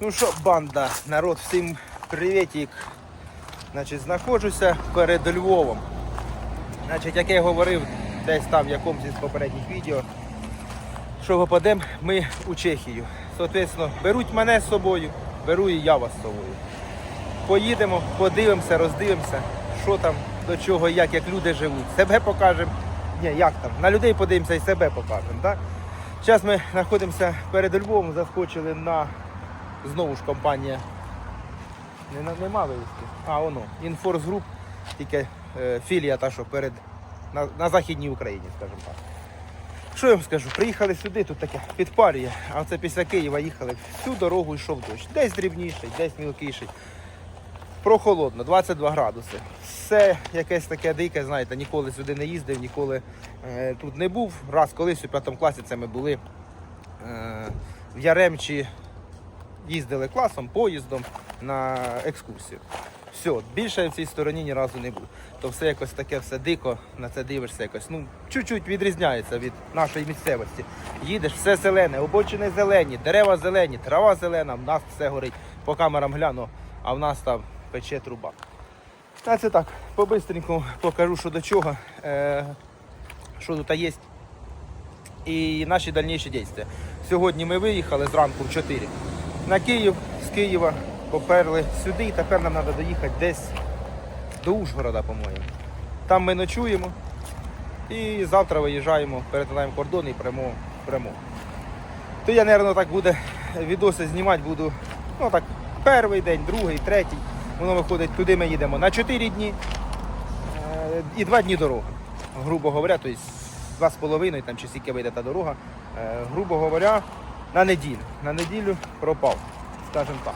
Ну що, банда, народ, всім привітик. Значить, знаходжуся перед Львовом. Значить, як я говорив десь там в якомусь із попередніх відео, що попадемо ми у Чехію. Соответственно, беруть мене з собою, беру і я вас з собою. Поїдемо, подивимося, роздивимося, що там, до чого, як, як люди живуть. Себе покажемо. Ні, як там, на людей подивимося і себе покажемо. Так? Зараз ми знаходимося перед Львовом, заскочили на знову ж компанія. Не, нема вивіски. А, воно. Інфорс Груп, тільки е, філія та, що перед на, на Західній Україні, скажімо так. Що я вам скажу? Приїхали сюди, тут таке підпарює, а це після Києва їхали. Всю дорогу йшов дощ. Десь дрібніший, десь мілкіший. Прохолодно, 22 градуси. Все якесь таке дике, знаєте, ніколи сюди не їздив, ніколи е, тут не був. Раз колись у п'ятому класі це ми були е, в Яремчі, їздили класом, поїздом на екскурсію. Все, більше в цій стороні ні разу не був. То все якось таке все дико, на це дивишся якось. Ну, чуть-чуть відрізняється від нашої місцевості. Їдеш, все зелене, обочини зелені, дерева зелені, трава зелена, в нас все горить. По камерам гляну, а в нас там пече труба. А це так, по-бистреньку покажу, що до чого, е, що тут є. І наші дальніші дії. Сьогодні ми виїхали зранку в 4 на Київ, з Києва поперли сюди, і тепер нам треба доїхати десь до Ужгорода, по-моєму. Там ми ночуємо і завтра виїжджаємо, перетинаємо кордон і прямо. прямо. То я, мабуть, так буде відоси знімати буду. Ну так, перший день, другий, третій. Воно виходить, туди ми їдемо на 4 дні е, і 2 дні дороги. Грубо говоря, тобто два з половиною, там чи скільки вийде та дорога. Е, грубо говоря, на неділю. На неділю пропав, скажімо так.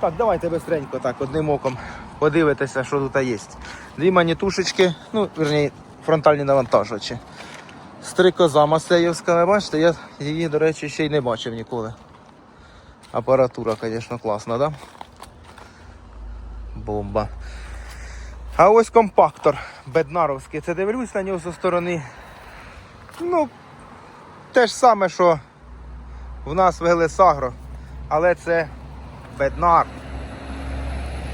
Так, давайте бистренько так, одним оком подивитися, що тут є. Дві манітушечки, ну, верні, фронтальні навантажувачі. Стрикоза Масеївська, ви бачите, я її, до речі, ще й не бачив ніколи. Апаратура, звісно, класна, да? Бомба. А ось компактор беднаровський. Це дивлюсь на нього зі сторони. Ну, те ж саме, що в нас в Гелесагро, але це беднар.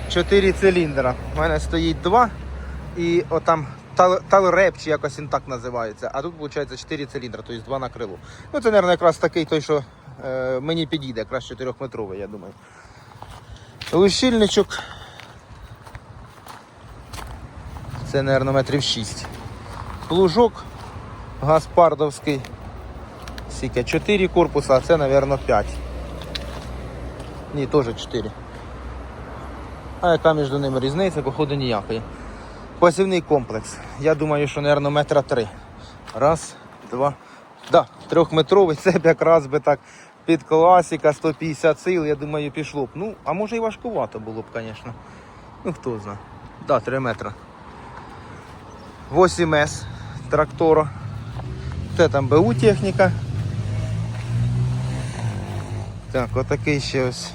Чотири циліндра. У мене стоїть два і отам тал- талреп, чи якось він так називається. А тут, виходить, 4 циліндра, тобто два на крилу. Ну, це, мабуть, якраз такий той, що е, мені підійде, якраз 4-метровий, я думаю. Лущильничок. Це, мабуть, метрів 6. Плужок Гаспардовський. Скільки? 4 корпуса, а це, мабуть, 5. Ні, теж 4. А яка між ними різниця? Походу ніякої. Посівний комплекс. Я думаю, що, мабуть, метра три. Раз, два. Да, трьохметровий, це б якраз би так під класика 150 сил, я думаю, пішло б. Ну, а може і важкувато було б, звісно. Ну, хто знає. Да, 3 метра. 8С трактора. Це там БУ техніка. Так, отакий ще ось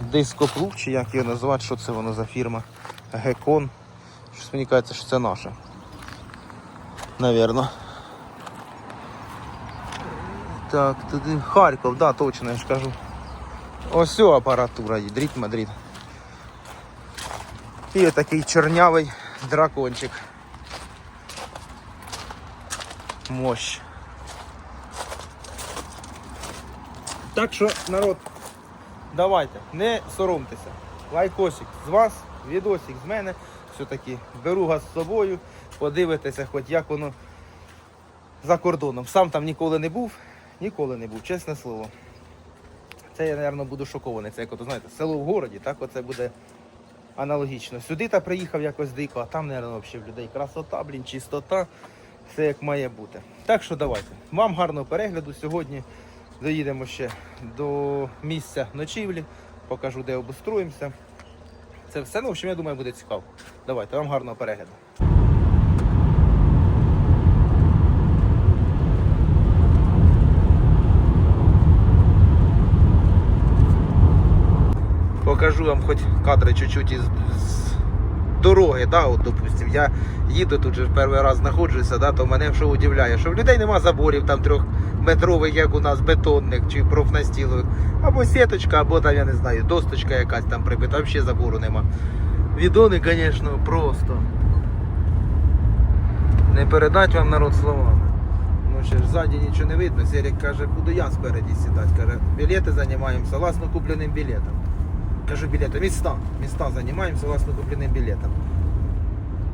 дископлуг, чи як його назвати, що це воно за фірма? Гекон. Щось мені кажеться, що це наше. Навірно. Так, туди Харків, да, точно, я ж кажу. Ось апаратура є, дріт Мадрид. І отакий чорнявий дракончик. Мощ. Так що, народ, давайте, не соромтеся. Лайкосик з вас, відосик з мене. Все-таки беру вас з собою, подивитися, хоч як воно за кордоном. Сам там ніколи не був, ніколи не був, чесне слово. Це я, мабуть, буду шокований. Це як от, знаєте, село в городі, так оце буде аналогічно. Сюди та приїхав якось дико, а там, мабуть, взагалі в людей красота, блін, чистота. Все як має бути. Так що давайте. Вам гарного перегляду. Сьогодні доїдемо ще до місця ночівлі, покажу, де обустроїмося. Це все, ну, в общем, я думаю, буде цікаво. Давайте, вам гарного перегляду. Покажу вам хоч кадри чуть-чуть із, з дороги, да, от, допустим, я їду тут же перший раз знаходжуся, да, то мене що удивляє, що в людей нема заборів там трьох метрових, як у нас, бетонних чи профнастілових. Або сіточка, або там, я не знаю, досточка якась там прибита, взагалі забору нема. Відони, звісно, просто. Не передать вам народ словами. Ну ще ж ззаді нічого не видно. Серік каже, буду я спереді сідати. Каже, білети займаємо согласно купленим білетам. Кажу, білети, міста. Міста займаємо согласно купленим білетам.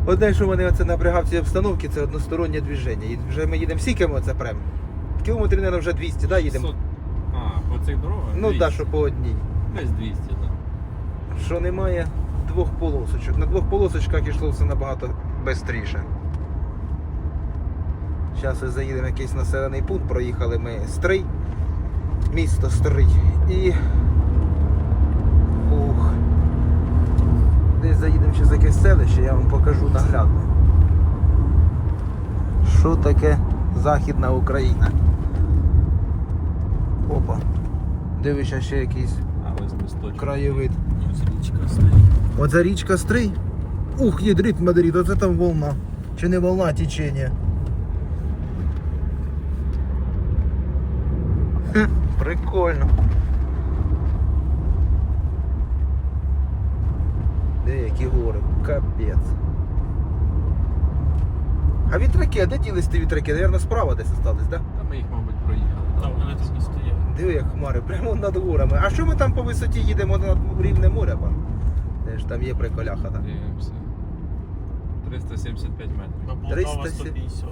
Одне, що вони оце напрягав ці обстановки, це одностороннє движення. І вже ми їдемо скільки ми оце прям? Кілометрів, мабуть, вже 200, да, їдемо? 500. А, по цих дорогах? Ну так, 200. да, що по одній. Десь 200, так. Що немає двох полосочок. На двох полосочках йшло все набагато швидше. Зараз заїдемо в якийсь населений пункт, проїхали ми Стрий, місто Стрий. І. Ух. Десь заїдемо ще за якесь селище, я вам покажу наглядно. Що таке Західна Україна? Опа. Дивишся ще якийсь краєвид. Оце річка Стрий. Ух, ядрит Мадрид, оце там волна. Чи не волна, а течення. Хе, прикольно. Де які гори? Капець. А вітряки, а де ділись ті вітряки? Наверно, справа десь остались, так? Та ми їх, мабуть, проїхали. Там вони тут не стоять. Диви, як хмари, прямо над горами. А що ми там по висоті їдемо над рівнем моря, пан? Де ж там є приколяха так? Дивимося. 375 метрів. На Полтава 300 150.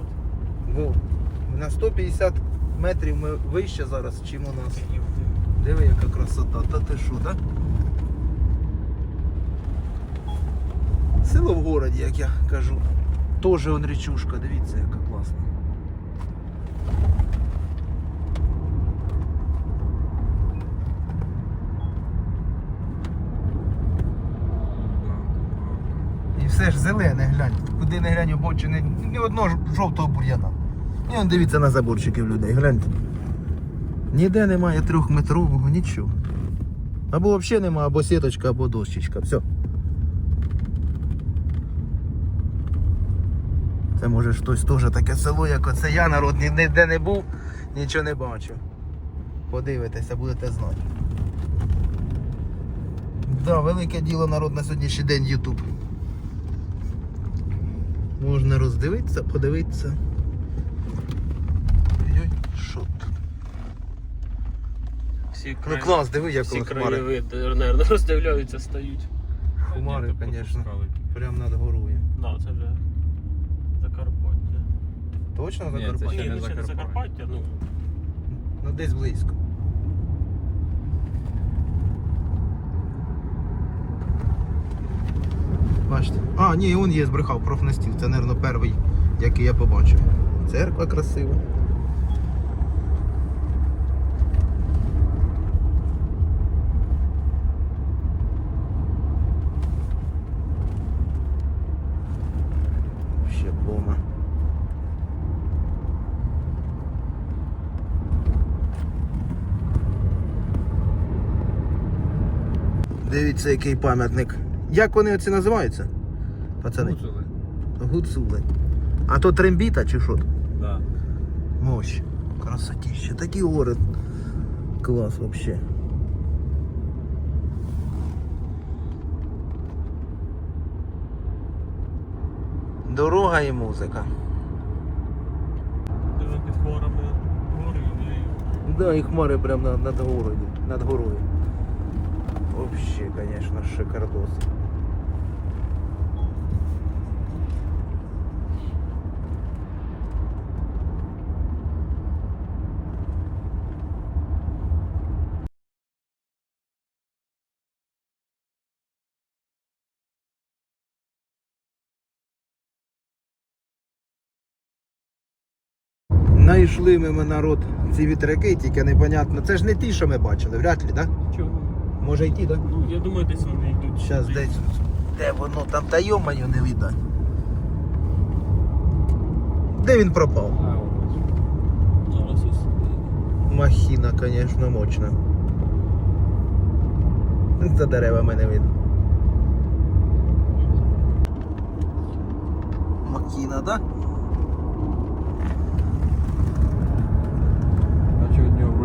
Во, на 150 метрів ми вище зараз, чим у нас. Диви, яка красота. Та ти що, так? Село в городі, як я кажу. Тоже он річушка, дивіться, яка класна. І все ж зелене, глянь. Куди не глянь обочини, ні одного жовтого бур'яна. І он дивіться на заборчиків людей, гляньте. Ніде немає трьохметрового, нічого. Або взагалі немає, або сіточка, або дощечка. Все. Це може хтось теж таке село, як оце я, народ ніде не був, нічого не бачив. Подивитеся, будете знати. Да, велике діло народ на сьогоднішній день Ютуб. Можна роздивитися, подивитися. Що тут? Всі Ну клас, диви, як всі воно хмари. краєвиди, наверно, роздивляються, стають. Хмари, Ні, то звісно, пропускали. прямо над горою. Да, це вже Закарпаття. Точно Ні, це Закарпаття? ще Ні, не ну ще не Закарпаття. Закарпаття, ну Ну десь близько. Бачите? А, ні, він є, збрехав профнастіл. Це, мабуть, перший, який я побачив. Церква красива. Ще бома. Дивіться, який пам'ятник. Як вони оці називаються? Пацани? Гуцули? Гуцули. А то трембіта чи що? Да. Мощь. Красотіще. Такі гори. Клас вообще. Дорога і музика. дуже під хворами гори і Да, і хмари прям над, над горою. Над горою. Вообще, конечно, шикардос. Найшли ми народ ці вітряки, тільки непонятно. Це ж не ті, що ми бачили, вряд ли, так? Да? чого? Може йти, так? Да? Ну, я думаю, десь вони йдуть. Зараз сюди. десь. Де воно там та йомаю не видно. Де він пропав? А, ось. Зараз ось. Махіна, звісно, мощна. За деревами не видно. Махіна, так? Да?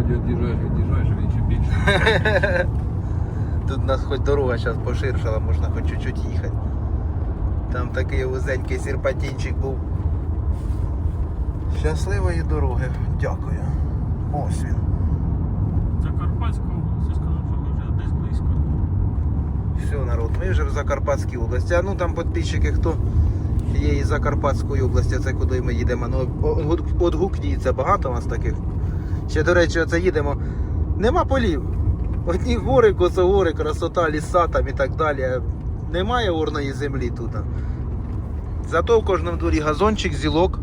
Тоді від'їжджаєш, від'їжджаєш, а він ще більше. Тут у нас хоч дорога зараз поширшала, можна хоч чуть-чуть їхати. Там такий вузенький серпантинчик був. Щасливої дороги, дякую. Ось він. Закарпатська область, я сказав, що вже десь близько. Все, народ, ми вже в Закарпатській області. А ну там підписчики, хто є із Закарпатської області, це куди ми їдемо. Ну, отгукніться, багато у нас таких. Ще, до речі, оце їдемо. Нема полів. Одні гори, косогори, красота, ліса там і так далі. Немає орної землі тут. Зато в кожному дворі газончик, зілок.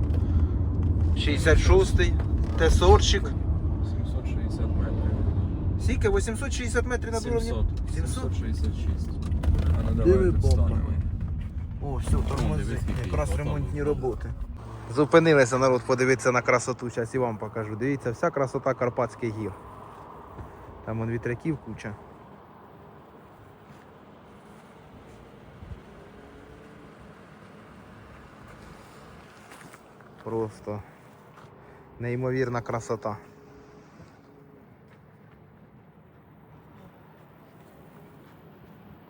66-й, тесорчик. 760 метрів. Скільки? 860 метрів над уровнем? 700. 700? 766. А ну Диви, бомба. підстанемо. О, все, тормози. дивись, який Якраз ремонтні роботи. Зупинилися народ подивитися на красоту. Зараз і вам покажу. Дивіться, вся красота Карпатських гір. Там вон вітряків куча. Просто неймовірна красота.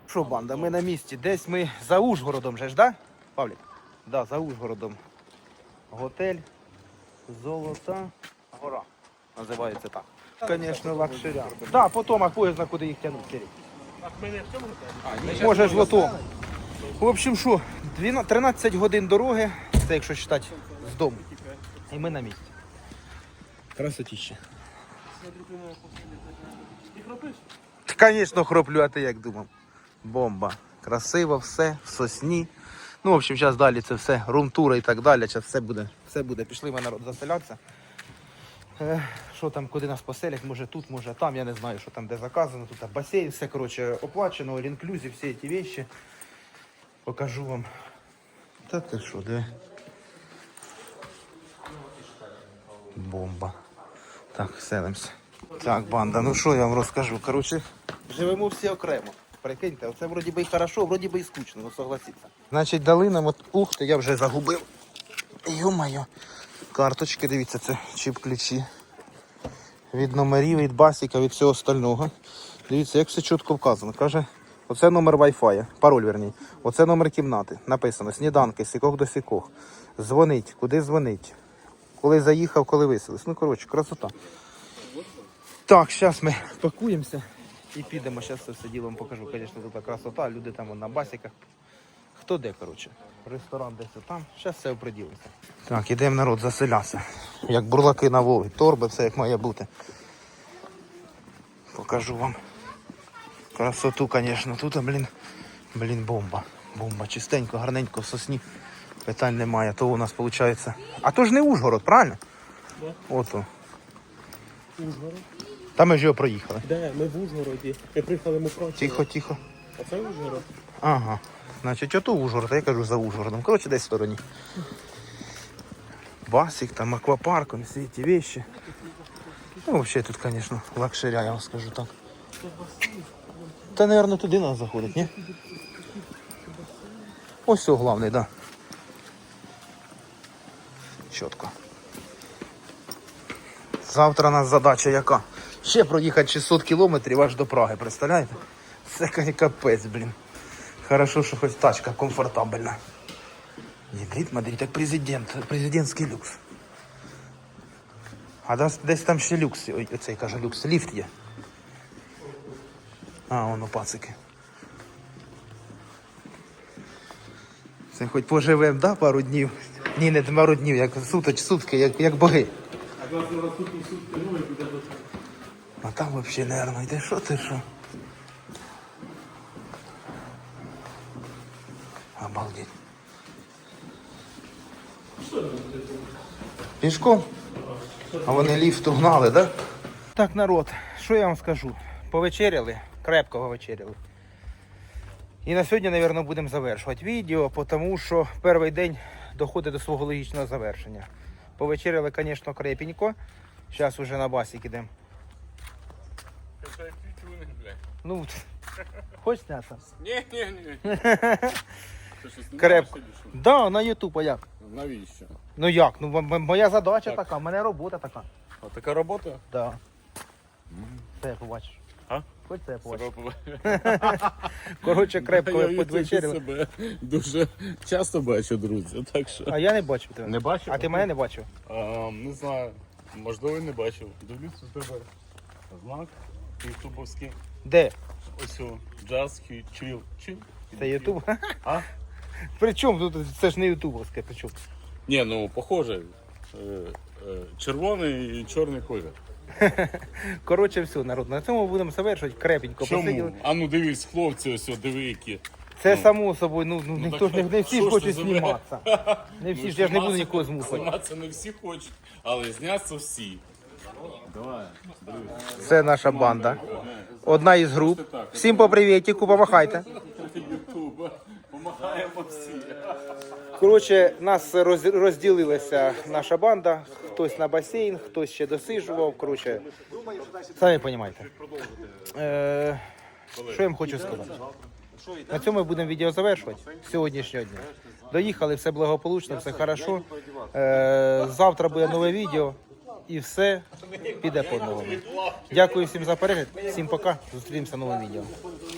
Що, банда, ми на місці. Десь ми за Ужгородом же ж, да? Павлік? Да, за Ужгородом. Готель Золота Гора. Називається так. Звісно, лакшеря. Так, да, потім, а поїзд на куди їх цьому? Може ж лото. В общем, що, 13 годин дороги, це якщо вважати з дому. І ми на місці. Красотіще. Ти хропиш? Звісно, хроплю, а ти як думав? Бомба. Красиво, все, в сосні. Ну, в общем, зараз далі це все, румтура і так далі. Зараз все буде, все буде. Пішли ми народ заселятися. Що там, куди нас поселять, може тут, може там, я не знаю, що там де заказано. Тут басейн, все коротше оплачено, all-inclusive, всі ці вещи. Покажу вам. Та ти що, де? Бомба. Так, селимося. Так, банда, ну що я вам розкажу. Коротше, живемо всі окремо. Прикиньте, це вроді би і хорошо, вроді би і скучно, ну согласіться. Значить, дали нам, от, ух ти, я вже загубив. Йо-моє. Карточки, дивіться, це чіп-ключі. Від номерів, від басіка, від всього остального. Дивіться, як все чітко вказано. Каже, оце номер Wi-Fi, пароль верній. Оце номер кімнати. Написано сніданки, сікох до сікох. Дзвонить, куди дзвонить. Коли заїхав, коли виселись. Ну, коротше, красота. Так, зараз ми пакуємося і підемо. Зараз все діло вам покажу. Звісно, тут красота, люди там на басиках. Хто де, коротше. Ресторан десь там. Зараз все оприділиться. Так, ідемо народ, заселятися. Як бурлаки на Волгі. Торби, все як має бути. Покажу вам. Красоту, звісно. Тут, блін, блін, бомба. Бомба. Чистенько, гарненько в сосні. Питань немає. То у нас виходить. А то ж не Ужгород, правильно? Да. Ото. Ужгород. Там ми ж його проїхали. Де? Ми в Ужгороді. Ми приїхали ми проти. Тихо, тихо. А це Ужгород? Ага. Значить, ото Ужгород, а я кажу за Ужгородом. Коротше, десь в стороні. Басик, там аквапарк, он, всі ці вещи. Ну, взагалі тут, звісно, лакшеря, я вам скажу так. Та, мабуть, туди нас заходить, ні? Ось все головне, так. Да. Чітко. Завтра у нас задача яка? Ще проїхати 600 кілометрів аж до Праги, представляєте? Це капець, блін. Хорошо, що хоч тачка комфортабельна. Гібрид, смотрите, як президент, президентський люкс. А десь, десь там ще люкс, ой, оцей каже люкс, ліфт є. А, воно пацики. Це хоч поживемо, да, пару днів. Ні, не пару днів, як суточ, сутки, як, як боги. А зараз на наступні сутки новий буде до А там взагалі, наверное, йде що ти що? Обалдеть. Пішком? А вони ліфт угнали, да? Так, народ, що я вам скажу? Повечеряли, крепко повечеряли. І на сьогодні, мабуть, будемо завершувати відео, тому що перший день доходить до свого логічного завершення. Повечеряли, звісно, крепенько. Зараз вже на басик ідемо. Ну, хочеш м'ясо? Ні, ні, ні. Крепко. Да, на Ютуб, а як? Навіщо? Ну як? Ну м- м- моя задача така, в мене робота така. А така робота? Да. Це я побачиш. А? Хоч це я побачиш. Коротше, крепко Я YouTube себе дуже часто бачу, друзі, так що. А я не бачив тебе. Не бачив? А ти мене не бачив? А, не знаю. Можливо, і не бачив. Дивлюся у тебе знак ютубовський. Де? Ось о, Just Chill. Chill. Це Ютуб? А? При чому тут це ж не ютубовське, при чому? Ні, ну похоже. Е, е, Червоний і чорний колір. Коротше, все, народ. На цьому будемо завершувати. Крепенько посиділи. Чому? А ну дивись, хлопці, ось диви які. Це само собою, ну, ну ніхто ж не, не всі ж хочуть зніматися. Не всі ж я ж не буду нікого змушувати. Зніматися не всі хочуть, але зняться всі. Давай, Це наша банда. Одна із груп. Всім по привітіку, помахайте. Ютуба. Всі. Коротше, нас роз- розділилася наша банда. Хтось на басейн, хтось ще досижував. Коротше, самі розумієте. Е, що я вам хочу сказати? На цьому ми будемо відео завершувати сьогоднішнього дня. Доїхали, все благополучно, все хорошо. Е, завтра буде нове відео і все піде по новому. Дякую всім за перегляд. Всім пока. Зустрінемося в новому відео.